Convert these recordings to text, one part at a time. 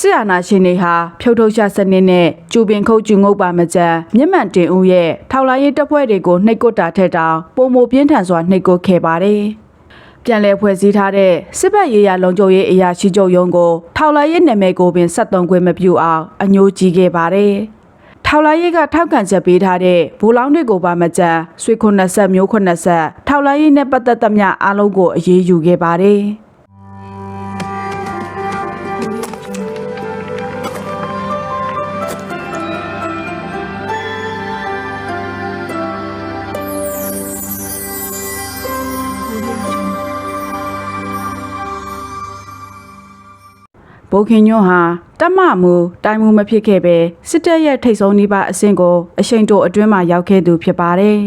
စစ်အာဏာရှင်တွေဟာဖြုတ်ထုတ်ချစနစ်နဲ့ကျူပင်ခုတ်ကျူငုတ်ပါမကြံမြင့်မှန်တင်ဦးရဲ့ထောက်လာရေးတပ်ဖွဲ့တွေကိုနှိပ်ကွပ်တာထက်တောင်ပုံမပြင်းထန်စွာနှိပ်ကွပ်ခဲ့ပါတယ်။ပြန်လည်ဖွဲ့စည်းထားတဲ့စစ်ဘက်ရေးရလုံခြုံရေးအရာရှိချုပ်ရုံးကိုထောက်လာရေးနာမည်ကိုပင်ဆက်သွန်ခွင့်မပြုအောင်အညှိုးကြီးခဲ့ပါတယ်။ထောက်လာရေးကထောက်ခံချက်ပေးထားတဲ့ဘူလောင်းတွေကိုပါမကြံဆွေခွန်းဆက်မျိုးခွန်းဆက်ထောက်လာရေးနဲ့ပတ်သက်သမျှအားလုံးကိုအရေးယူခဲ့ပါတယ်။ ဘိုခင်ညွန့်ဟာတက်မမူတိုင်မူမဖြစ်ခဲ့ပဲစစ်တပ်ရဲ့ထိတ်ဆုံးနှိပါအဆင့်ကိုအရှိန်တိုအတွင်းမှာရောက်ခဲ့သူဖြစ်ပါတယ်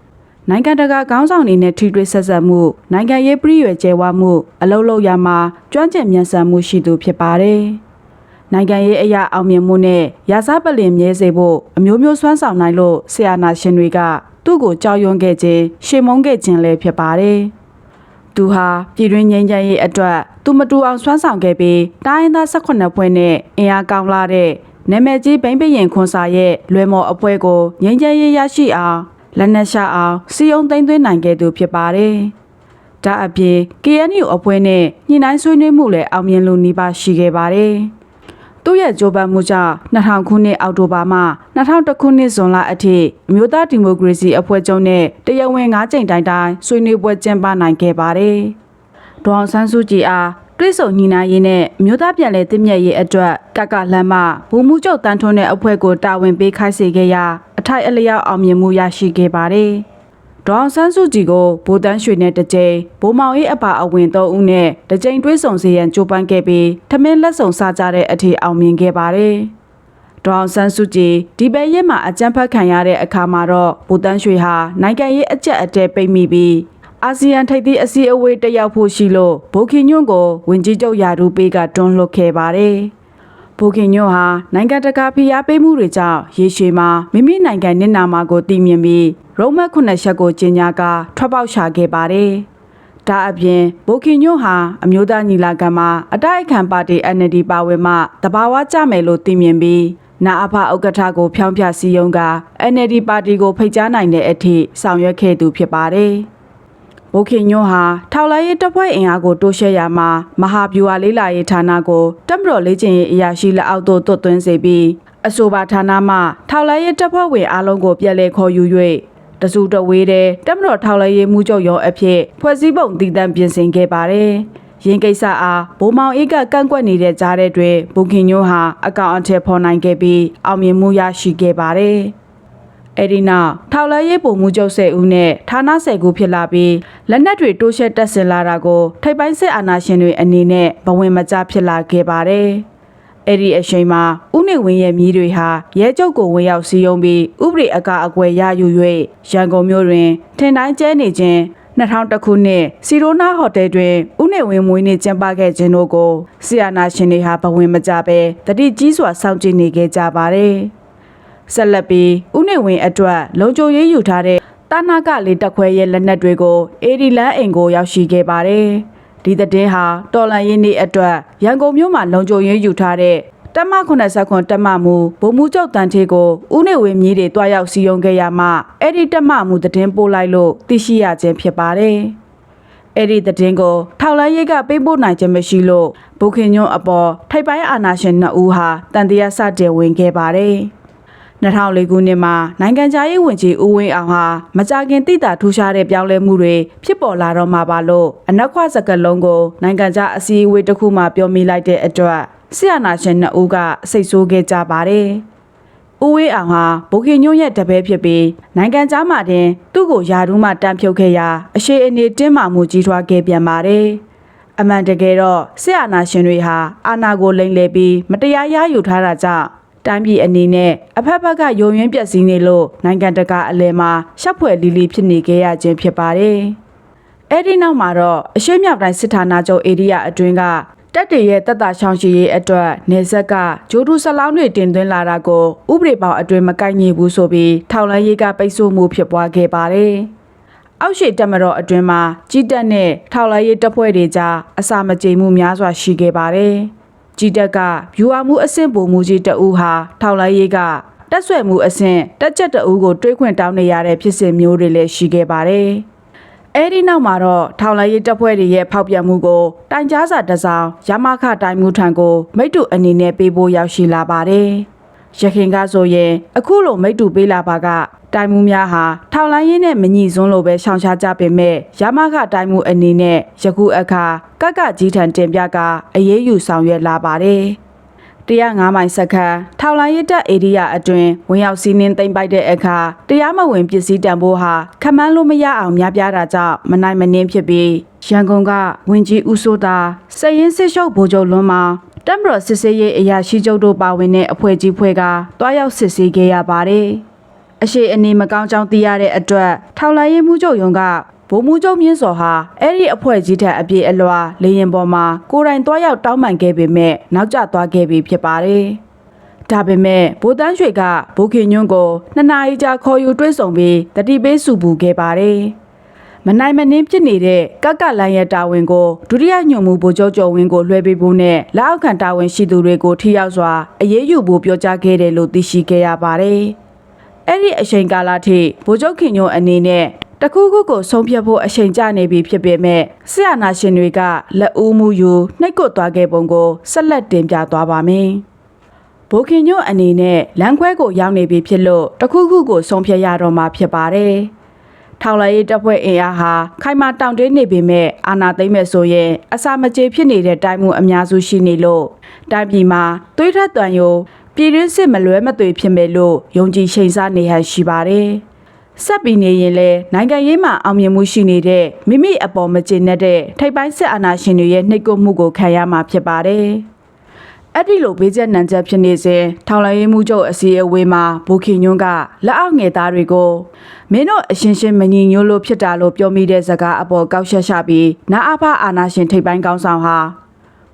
။နိုင်ငံတကာခေါင်းဆောင်တွေနဲ့ထိတွေ့ဆက်ဆက်မှုနိုင်ငံရေးပြည်ရွယ်ကျဲဝမှုအလုံးလုံးရမှာကျွမ်းကျင်မြန်ဆန်မှုရှိသူဖြစ်ပါတယ်။နိုင်ငံရေးအရာအောင်မြင်မှုနဲ့ရာဇပလင်မြဲစေဖို့အမျိုးမျိုးဆွမ်းဆောင်နိုင်လို့ဆရာနာရှင်တွေကသူ့ကိုကြောက်ရွံ့ခဲ့ခြင်းရှေမုန်းခဲ့ခြင်းလည်းဖြစ်ပါတယ်။ သူဟာပြည်တွင်းငြိမ်းချမ်းရေးအတွက်သူမတူအောင်ဆွမ်းဆောင်ခဲ့ပြီးတိုင်းရင်းသား18ဖွဲ့နဲ့အင်အားကောင်းလာတဲ့နာမည်ကြီးဘိမ့်ပရင်ခွန်စာရဲ့လွယ်မော်အဖွဲ့ကိုငြိမ်းချမ်းရေးရရှိအောင်လက်နက်ရှာအောင်စီယုံသိမ်းသွင်းနိုင်ခဲ့သူဖြစ်ပါတယ်။ဒါအပြင် KNU အဖွဲ့နဲ့ညှိနှိုင်းဆွေးနွေးမှုလည်းအောင်မြင်လို့နှီးပါရှိခဲ့ပါတယ်။ သူ့ရဲ့ကြိုးပမ်းမှုကြောင့်2000ခုနှစ်အောက်တိုဘာမှ2001ခုနှစ်ဇွန်လအထိအမျိုးသားဒီမိုကရေစီအဖွဲ့ချုပ်နဲ့တရားဝင်၅ကြိမ်တိုင်တိုင်ဆွေးနွေးပွဲကျင်းပနိုင်ခဲ့ပါတယ်။ဒေါအောင်ဆန်းစုကြည်အားတွဲဆုံညီနိုင်ရေးနဲ့အမျိုးသားပြည်လဲတည်မြဲရေးအတွက်ကကလမ်းမဘူမှုချုပ်တန်းထွန်းတဲ့အဖွဲ့ကိုတာဝန်ပေးခိုင်းစေခဲ့ရာအထိုက်အလျောက်အောင်မြင်မှုရရှိခဲ့ပါတယ်။ ဒေါအောင်ဆန်းစုကြည်ကိုဗိုလ်တန်းရွှေနဲ့တစ်ကြိမ်ဗိုလ်မောင်အေးအပါအဝင်၃ဦးနဲ့တစ်ကြိမ်တွဲဆုံစေရန်ကြိုးပမ်းခဲ့ပြီးထမင်းလက်ဆောင်စားကြတဲ့အထိအောင်မြင်ခဲ့ပါတယ်။ဒေါအောင်ဆန်းစုကြည်ဒီပဲရက်မှာအကြမ်းဖက်ခံရတဲ့အခါမှာတော့ဗိုလ်တန်းရွှေဟာနိုင်ငံရေးအကြက်အတဲပိတ်မိပြီးအာဆီယံထိပ်သီးအစည်းအဝေးတက်ရောက်ဖို့ရှိလို့ဗိုလ်ခင်ညွန့်ကိုဝင်ကြီးချုပ်ယာဒူပေးကတွန်းလှုပ်ခဲ့ပါတယ်။ဘိုခင်ညွန့်ဟာနိုင်ငံတကာဖိအားပေးမှုတွေကြောင့်ရေရှည်မှာမိမိနိုင်ငံနစ်နာမှာကိုသိမြင်ပြီး ရုံးမက်ခုနှစ်ချက်ကိုကျင်းညာကထွက်ပေါက်ရှာခဲ့ပါတယ်။ဒါအပြင်ဘိုခင်ညွန့်ဟာအမျိုးသားညီလာခံမှာအတိုက်အခံပါတီ NLD ပါဝင်မှတဘာဝကြမယ်လို့သိမြင်ပြီးနာအဖဥက္ကဋ္ဌကိုဖျောင်းဖျစည်းရုံးက NLD ပါတီကိုဖိတ်ကြားနိုင်တဲ့အထိဆောင်ရွက်ခဲ့သူဖြစ်ပါတယ်။ဘိုခင်ညွန့်ဟာထောက်လိုင်းရေးတပ်ဖွဲ့အင်အားကိုတိုးရှဲရမှာမဟာဗျူဟာလေးလာရေးဌာနကိုတပ်မတော်လေ့ကျင့်ရေးအရာရှိလက်အောက်သို့တွတ်သွင်းစေပြီးအဆိုပါဌာနမှထောက်လိုင်းရေးတပ်ဖွဲ့ဝင်အားလုံးကိုပြည်လဲခေါ်ယူ၍ တစုတဝေးတဲ့တပ်မတော်ထောက်လိုင်းရေးမှုချုပ်ရုံးအဖြစ်ဖွဲ့စည်းပုံတည်တံ့ပြင်ဆင်ခဲ့ပါတယ်။ရင်းကိစ္စအားဘိုးမောင်အေးကကန့်ကွက်နေတဲ့ကြားတဲ့တွင်ဘုခင်ညိုးဟာအကောင့်အထည်ဖော်နိုင်ခဲ့ပြီးအောင်မြင်မှုရရှိခဲ့ပါတယ်။အဲ့ဒီနောက်ထောက်လဲရေးပုံမှုချုပ်ဆယ်ဦးနဲ့ဌာနဆယ်ခုဖြစ်လာပြီးလက်နက်တွေတိုးရှဲတက်ဆင်လာတာကိုထိပ်ပိုင်းစစ်အာဏာရှင်တွေအနေနဲ့ဘဝင်မကျဖြစ်လာခဲ့ပါတယ်။ အဲ့ဒီအချိန်မှာဥနေဝင်းရဲ့မြီးတွေဟာရဲကျုပ်ကိုဝင်ရောက်စီးရုံးပြီးဥပဒေအကာအကွယ်ရယူ၍ရန်ကုန်မြို့တွင်ထင်တိုင်းကျဲနေခြင်း2000ခုနှစ်စီရိုနာဟိုတယ်တွင်ဥနေဝင်းမွေးနေ့ကျင်းပခဲ့ခြင်းတို့ကိုဆီယနာရှင်တွေဟာဘဝင်မကြပဲတတိကြီးစွာစောင့်ကြည့်နေခဲ့ကြပါတယ်။ဆက်လက်ပြီးဥနေဝင်းအတွက်လုံခြုံရေးယူထားတဲ့တာနာကလေးတက်ခွဲရဲ့လက်နက်တွေကိုအေဒီလန်အိမ်ကိုရောက်ရှိခဲ့ပါတယ်။ ဒီတဲ့ဟာတော်လန်ရေးနေ့အတွက်ရန်ကုန်မြို့မှာလုံခြုံရေးယူထားတဲ့တက်မ89တက်မမူဗိုလ်မှူးချုပ်တန်ထေကိုဦးနေဝင်းမြည်တွေတွားရောက်စီယုံခဲ့ရမှအဲ့ဒီတက်မမူသတင်းပို့လိုက်လို့သိရှိရခြင်းဖြစ်ပါတယ်။အဲ့ဒီသတင်းကိုထောက်လိုင်းရိတ်ကပေးပို့နိုင်ခြင်းမရှိလို့ဘုခင်ညွန့်အပေါ်ထိုက်ပိုင်းအာဏာရှင်နှစ်ဦးဟာတန်တရားစတင်ဝင်ခဲ့ပါတယ်။ 2004ခုနှစ်မှာနိုင်ငံခြားရေးဝန်ကြီးဦးဝင်းအောင်ဟာမကြခင်တိတာထူးခြားတဲ့ပြောင်းလဲမှုတွေဖြစ်ပေါ်လာတော့မှာပါလို့အနောက်ခွစကလုံးကိုနိုင်ငံခြားအစည်းအဝေးတစ်ခုမှပြောမိလိုက်တဲ့အတွက်ဆရာနာရှင်နှစ်ဦးကစိတ်ဆိုးခဲ့ကြပါတယ်။ဦးဝင်းအောင်ဟာဘိုခင်ညွန့်ရဲ့တပည့်ဖြစ်ပြီးနိုင်ငံခြားမှာတင်သူ့ကိုယာဒူးမှတန်းဖြုတ်ခဲ့ရာအရှိအနေတင်းမာမှုကြီးထွားခဲ့ပြန်ပါတယ်။အမှန်တကယ်တော့ဆရာနာရှင်တွေဟာအာဏာကိုလိမ်လည်ပြီးမတရားရယူထားတာကြောင့် တိုင်းပြည်အနေနဲ့အဖက်ဖက်ကယုံရင်းပျက်စီးနေလို့နိုင်ငံတကာအလဲမှာရှက်ဖွယ်လီလီဖြစ်နေခဲ့ရခြင်းဖြစ်ပါတယ်။အဲ့ဒီနောက်မှာတော့အရှိမြောက်တိုင်းစစ်ဌာနချုပ်ဧရိယာအတွင်းကတက်တရဲ့တက်တာရှောင်းရှိရေးအတွက်နေဆက်ကဂျိုးထူဆလောင်းတွေတင်သွင်းလာတာကိုဥပဒေပေါင်းအတွင်းမကိုက်ညီဘူးဆိုပြီးထောင်လိုင်းရေးကပိတ်ဆို့မှုဖြစ်ပွားခဲ့ပါတယ်။အောက်ရှိတက်မတော်အတွင်းမှာကြီးတက်နဲ့ထောက်လိုက်ရေးတပ်ဖွဲ့တွေကြားအစာမကြေမှုများစွာရှိခဲ့ပါတယ်။ ကြီးတက်ကဗျူဟာမှုအဆင့်ပုံမှုကြီးတအူးဟာထောက်လိုက်ရေးကတက်ဆွဲမှုအဆင့်တက်ချက်တအူးကိုတွေးခွင့်တောင်းနေရတဲ့ဖြစ်စဉ်မျိုးတွေလည်းရှိခဲ့ပါတယ်။အဲဒီနောက်မှာတော့ထောင်လိုက်ရေးတပ်ဖွဲ့တွေရဲ့ဖောက်ပြန်မှုကိုတိုင်ကြားစာတစ်စောင်ရမခတိုင်မှုထံကိုမိတ္တူအနေနဲ့ပေးဖို့ရောက်ရှိလာပါတယ်။ ရခင်ကဆိုရင်အခုလိုမိတ္တူပေးလာပါကတိုင်မှုများဟာထောင်လိုင်းရင်းနဲ့မညီစွန်းလိုပဲရှောင်ရှားကြပေမဲ့ရမခတိုင်မှုအနေနဲ့ယခုအခါကက်ကကြီးထံတင်ပြကအရေးယူဆောင်ရွက်လာပါတယ်။105မိုင်စက္ကန့်ထောင်လိုင်းရတက်ဧရိယာအတွင်းဝင်ရောက်စီးနင်းသိမ်းပိုက်တဲ့အခါတရားမဝင်ပစ္စည်းတန်ဖိုးဟာခမန်းလို့မရအောင်များပြားတာကြောင့်မနိုင်မနှင်းဖြစ်ပြီးရန်ကုန်ကဝင်ကြီးဦးစိုးတာစရင်စစ်ရှုပ်ဗိုလ်ချုပ်လွန်းမှာ တက်မတော်စစ်စေးရေးအရာရှိချုပ်တို့ပါဝင်တဲ့အဖွဲ့ကြီးဖွဲ့ကတွားရောက်စစ်ဆေးခဲ့ရပါတယ်။အရှိအနေမကောင်းကြောင်းသိရတဲ့အတွက်ထောင်လိုင်းရေးမှုချုပ်ယုံကဗိုလ်မှူးချုပ်မြင့်စော်ဟာအဲ့ဒီအဖွဲ့ကြီးထက်အပြည့်အလွာလေရင်ပေါ်မှာကိုယ်တိုင်တွားရောက်တောင်းပန်ခဲ့ပေမဲ့နောက်ကျသွားခဲ့ပြီဖြစ်ပါတယ်။ဒါပေမဲ့ဗိုလ်တန်းရွှေကဘိုခင်ညွန့်ကိုနှစ်နာရီကြာခေါ်ယူတွဲဆုံပြီးတတိပေးစုပူခဲ့ပါတယ်။ မနိုင်မနှင်းဖြစ်နေတဲ့ကက်ကလိုင်းရဲ့တာဝန်ကိုဒုတိယညွှန်မှုဗိုလ်ချုပ်ကျော်ဝင်းကိုလွှဲပေးဖို့နဲ့လက်အောက်ခံတာဝန်ရှိသူတွေကိုထိရောက်စွာအရေးယူဖို့ပြောကြားခဲ့တယ်လို့သိရှိခဲ့ရပါတယ်။အဲ့ဒီအချိန်ကာလထိဗိုလ်ချုပ်ခင်ညွန့်အနေနဲ့တခုခုကိုဆုံးဖြတ်ဖို့အချိန်ကျနေပြီဖြစ်ပေမဲ့ဆရာနာရှင်တွေကလက်ဦးမှုယူနှိတ်ကွတ်သွားခဲ့ပုံကိုဆက်လက်တင်ပြသွားပါမယ်။ဘိုခင်ညွန့်အနေနဲ့လမ်းခွဲကိုရောက်နေပြီဖြစ်လို့တခုခုကိုဆုံးဖြတ်ရတော့မှာဖြစ်ပါတယ်။ ထောင်လိုက်ရေးတပ်ဖွဲ့အင်အားဟာခိုင်မာတောင့်တင်းနေပေမဲ့အာဏာသိမ်းမဲ့ဆိုရင်အစာမကြေဖြစ်နေတဲ့တိုင်းမှုအများစုရှိနေလို့တိုင်းပြည်မှာသွေးထက်သွန်ယိုပြည်တွင်းစစ်မလွဲမသွေဖြစ်မဲ့လို့ယုံကြည်ချိန်စားနေဟန်ရှိပါတယ်။ဆက်ပြီးနေရင်လဲနိုင်ငံရေးမှာအောင်မြင်မှုရှိနေတဲ့မိမိအပေါ်မကျေနပ်တဲ့ထိပ်ပိုင်းစစ်အာဏာရှင်တွေရဲ့နှိပ်ကွပ်မှုကိုခံရမှာဖြစ်ပါတယ်။ အဲ့ဒီလိုဘေးကျက်နံချက်ဖြစ်နေစဉ်ထောင်လိုင်းရေးမှုချုပ်အစည်းအဝေးမှာဘူခင်ညွန်းကလက်အောက်ငယ်သားတွေကိုမင်းတို့အရှင်ရှင်မညီညွတ်လို့ဖြစ်တာလို့ပြောမိတဲ့စကားအပေါ်ကောက်ချက်ချပြီးနာအဖအာနာရှင်ထိပ်ပိုင်းကောင်းဆောင်ဟာ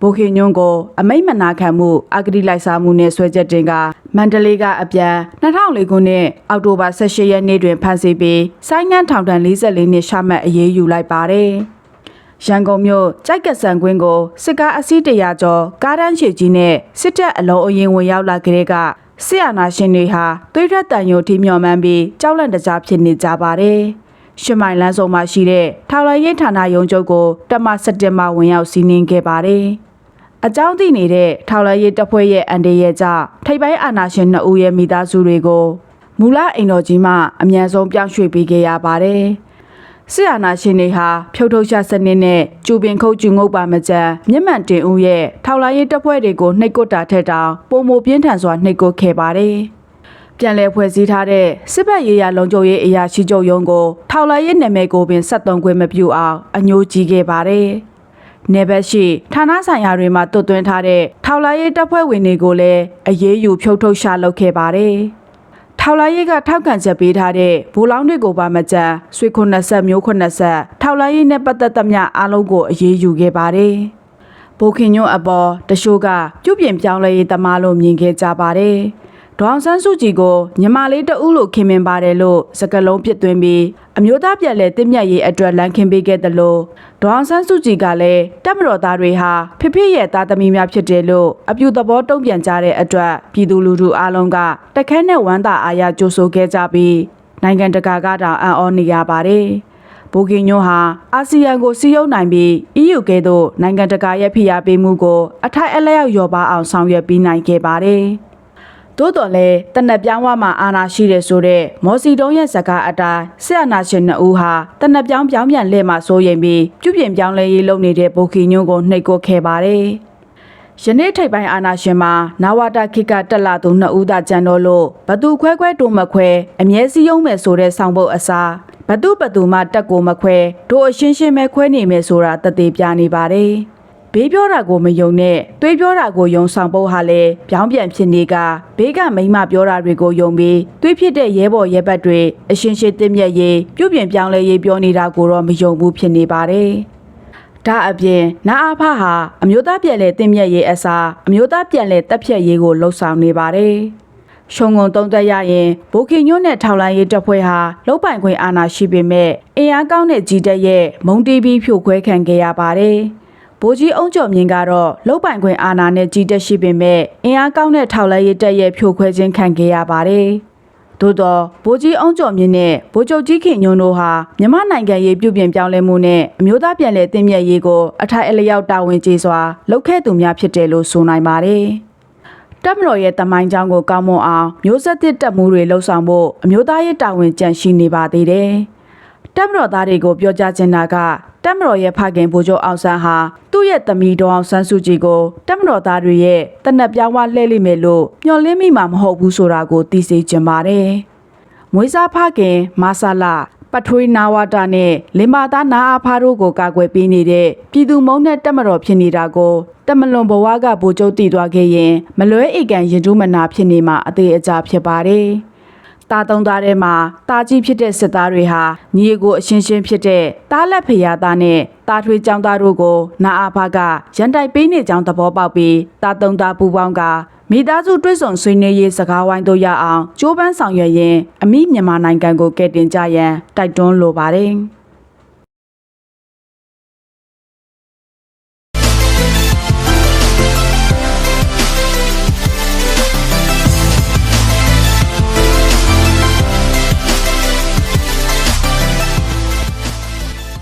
ဘိုခင်ညွန်းကိုအမိတ်မနာခံမှုအဂတိလိုက်စားမှုနဲ့ဆွဲချက်တင်ကမန္တလေးကအပြန်2004ခုနှစ်အောက်တိုဘာ18ရက်နေ့တွင်ဖမ်းဆီးပြီးဆိုင်းငံ့ထောင်ဒဏ်44နှစ်ရှာမှတ်အရေးယူလိုက်ပါတယ်။ ရန်ကုန်မြို့ကြိုက်ကဆန်ကွင်းကိုစစ်ကားအစီးတရာကျော်ကားတန်းရှည်ကြီးနဲ့စစ်တပ်အလုံးအရင်ဝင်ရောက်လာကြတဲ့ကဆရာနာရှင်တွေဟာသွေးထွက်တန်ယိုထိမျောမှန်းပြီးကြောက်လန့်တကြားဖြစ်နေကြပါတယ်။ရှမိုင်လန်းစုံမှာရှိတဲ့ထောင်လိုင်းရိပ်ဌာနရုံးချုပ်ကိုတမစက်တင်ဘာဝင်ရောက်စီးနင်းခဲ့ပါတယ်။အကြောင်းသိနေတဲ့ထောက်လရေးတပ်ဖွဲ့ရဲ့အန်ဒီရဲ့ကြောင့်ထိပ်ပိုင်းအာဏာရှင်နှစ်ဦးရဲ့မိသားစုတွေကိုမူလအိမ်တော်ကြီးမှအမြန်ဆုံးပြောင်းရွှေ့ပေးခဲ့ရပါတယ်။ စစ်အာဏာရှင်တွေဟာဖြုတ်ထုတ်ရှာစနစ်နဲ့ကျူပင်ခုတ်ကျူငုတ်ပါမကြံမျက်မှန်တင်ဦးရဲ့ထောက်လရေးတပ်ဖွဲ့တွေကိုနှိပ်ကွပ်တာထက်တောင်ပုံမပြင်းထန်စွာနှိပ်ကွပ်ခဲ့ပါတယ်။ပြန်လည်ဖွဲ့စည်းထားတဲ့စစ်ဘက်ရေးရာလုံခြုံရေးအရာရှိချုပ်ရုံးကိုထောက်လာရေးနာမည်ကိုပင်ဆက်သွန်ခွင့်မပြုအောင်အညှိုးကြီးခဲ့ပါတယ်။နေဘက်ရှိဌာနဆိုင်ရာတွေမှာတွတ်သွင်းထားတဲ့ထောက်လာရေးတပ်ဖွဲ့ဝင်တွေကိုလည်းအရေးယူဖြုတ်ထုတ်ရှာလုပ်ခဲ့ပါတယ်။ ထောက်လာရေးကထောက်ခံချက်ပေးထားတဲ့ဗိုလ်လောင်းတွေကိုပါမကြမ်းဆွေ90မျိုး90ထောက်လာရေးနဲ့ပတ်သက်သမျှအားလုံးကိုအရေးယူခဲ့ပါတယ်။ဘိုခင်ညွန့်အပေါ်တရှိုးကပြုတ်ပြင်ပြောင်းလဲရေးသမားလို့မြင်ခဲ့ကြပါတယ်။ ဒေါအောင်ဆန်းစုကြည်ကိုညီမလေးတဦးလို့ခင်မင်ပါတယ်လို့စကလုံးပြစ်သွင်းပြီးအမျိုးသားပြည်လဲတင့်မြတ်ရေးအတွက်လမ်းခင်းပေးခဲ့တယ်လို့ဒေါအောင်ဆန်းစုကြည်ကလည်းတပ်မတော်သားတွေဟာဖိဖိရဲ့သားသမီးများဖြစ်တယ်လို့အပြူသဘောတုံ့ပြန်ကြတဲ့အတွက်ပြည်သူလူထုအားလုံးကတခဲနဲ့ဝမ်းသာအားရကြိုဆိုခဲ့ကြပြီးနိုင်ငံတကာကတောင်အံ့ဩနေရပါတယ်။ဘူကင်ညိုဟာအာဆီယံကိုစီးရုံနိုင်ပြီး EU ကဲ့သို့နိုင်ငံတကာရဲ့ဖိအားပေးမှုကိုအထိုက်အလျောက်လျော်ပါအောင်ဆောင်ရွက်ပြီးနိုင်ခဲ့ပါတယ်။ သို့တော်လည်းတနက်ပြောင်းဝမှာအာနာရှိတယ်ဆိုတဲ့မော်စီတုံးရဲ့ဇကာအတိုင်းဆက်အာနာရှင်နှစ်ဦးဟာတနက်ပြောင်းပြောင်းပြန်လဲမှာစိုးရိမ်ပြီးပြုပြင်ပြောင်းလဲရေးလုပ်နေတဲ့ဘိုကီညွန်းကိုနှိပ်ကွပ်ခဲ့ပါတယ်။ယနေ့ထိပ်ပိုင်းအာနာရှင်မှာနာဝတာခိကတက်လာသူနှစ်ဦးသာကြံတော့လို့ဘသူခွဲခွဲတိုမခွဲအမြဲစည်းရုံးမယ်ဆိုတဲ့ဆောင်ပုတ်အစားဘသူဘသူမှတက်ကိုမခွဲတို့အရှင်းရှင်းပဲခွဲနေမယ်ဆိုတာတသေးပြနေပါတယ်။ ဘေးပြောတာကိုမယုံနဲ့တွေးပြောတာကိုယုံဆောင်ဖို့ဟာလဲပြောင်းပြန်ဖြစ်နေကဘေးကမိမပြောတာတွေကိုယုံပြီးတွေးဖြစ်တဲ့ရဲဘော်ရဲဘက်တွေအရှင်ရှိတင့်မြက်ရေးပြုတ်ပြင်ပြောင်းလဲရေးပြောနေတာကိုတော့မယုံဘူးဖြစ်နေပါတယ်။ဒါအပြင်နာအဖဟာအမျိုးသားပြည်လဲတင့်မြက်ရေးအစားအမျိုးသားပြည်လဲတက်ဖြတ်ရေးကိုလှုပ်ဆောင်နေပါတယ်။ရှုံငုံတုံးသက်ရရင်ဘိုခင်ညွန့်နဲ့ထောက်လိုင်းရေးတပ်ဖွဲ့ဟာလုတ်ပိုင်ခွင့်အာဏာရှိပေမဲ့အင်အားကောင်းတဲ့ကြီးတက်ရဲ့မုံတီးပြီးဖြိုခွဲခံခဲ့ရပါတယ်။ဘ ဗိုလ်ကြီးအုံကျော်မြင့်ကတော့လုတ်ပိုင်ခွင့်အာဏာနဲ့ကြီးတက်ရှိပေမဲ့အင်အားကောင်းတဲ့ထောက်လိုက်ရေးတပ်ရဲ့ဖြိုခွဲခြင်းခံခဲ့ရပါတယ်။သို့တော့ဗိုလ်ကြီးအုံကျော်မြင့်နဲ့ဗိုလ်ချုပ်ကြီးခင်ညွန့်တို့ဟာမြန်မာနိုင်ငံရေးပြုပြင်ပြောင်းလဲမှုနဲ့အမျိုးသားပြန်လည်တည်မြဲရေးကိုအထိုက်အလျောက်တာဝန်ကျေစွာလုပ်ခဲ့သူများဖြစ်တယ်လို့ဆိုနိုင်ပါတယ်။တပ်မတော်ရဲ့တမိုင်းကြောင်းကိုကောင်းမွန်အောင်မျိုးဆက်သစ်တပ်မှုတွေလှုပ်ဆောင်ဖို့အမျိုးသားရေးတာဝန်ကြန့်ရှိနေပါသေးတယ်။တပ်မတော်သားတွေကိုပြောကြားချင်တာက တပ်မတော်ရဲ့ဖခင်ဗိုလ်ချုပ်အောင်ဆန်းဟာသူ့ရဲ့သမီးတော်အောင်ဆန်းစုကြည်ကိုတပ်မတော်သားတွေရဲ့တနက်ပြောင်းဝလှည့်လိမ့်မယ်လို့မျှော်လင့်မိမှာမဟုတ်ဘူးဆိုတာကိုသိစေချင်ပါတယ်။မွေးစားဖခင်မာဆာလာပထွေးနာဝတာနဲ့လင်မာသားနာအားဖားတို့ကိုကာကွယ်ပေးနေတဲ့ပြည်သူမုံနဲ့တက်မတော်ဖြစ်နေတာကိုတမလွန်ဘဝကဗိုလ်ချုပ်တည်သွားခဲ့ရင်မလွဲဧကန်ရင်ကျူးမနာဖြစ်နေမှာအသေးအကြဖြစ်ပါတယ်။ တာတုံသားထဲမှာတာကြီးဖြစ်တဲ့စစ်သားတွေဟာညီအကိုအရှင်းရှင်းဖြစ်တဲ့တားလက်ဖရာသားနဲ့တာထွေးចောင်းသားတို့ကိုနာအားဖားကရန်တိုက်ပေးနေကြောင်းသဘောပေါက်ပြီးတာတုံသားပူပေါင်းကမိသားစုတွဲဆောင်ဆွေးနွေးရေးစကားဝိုင်းတို့ရအောင်ကြိုးပမ်းဆောင်ရွက်ရင်းအမိမြန်မာနိုင်ငံကိုကယ်တင်ကြရန်တိုက်တွန်းလိုပါတယ်။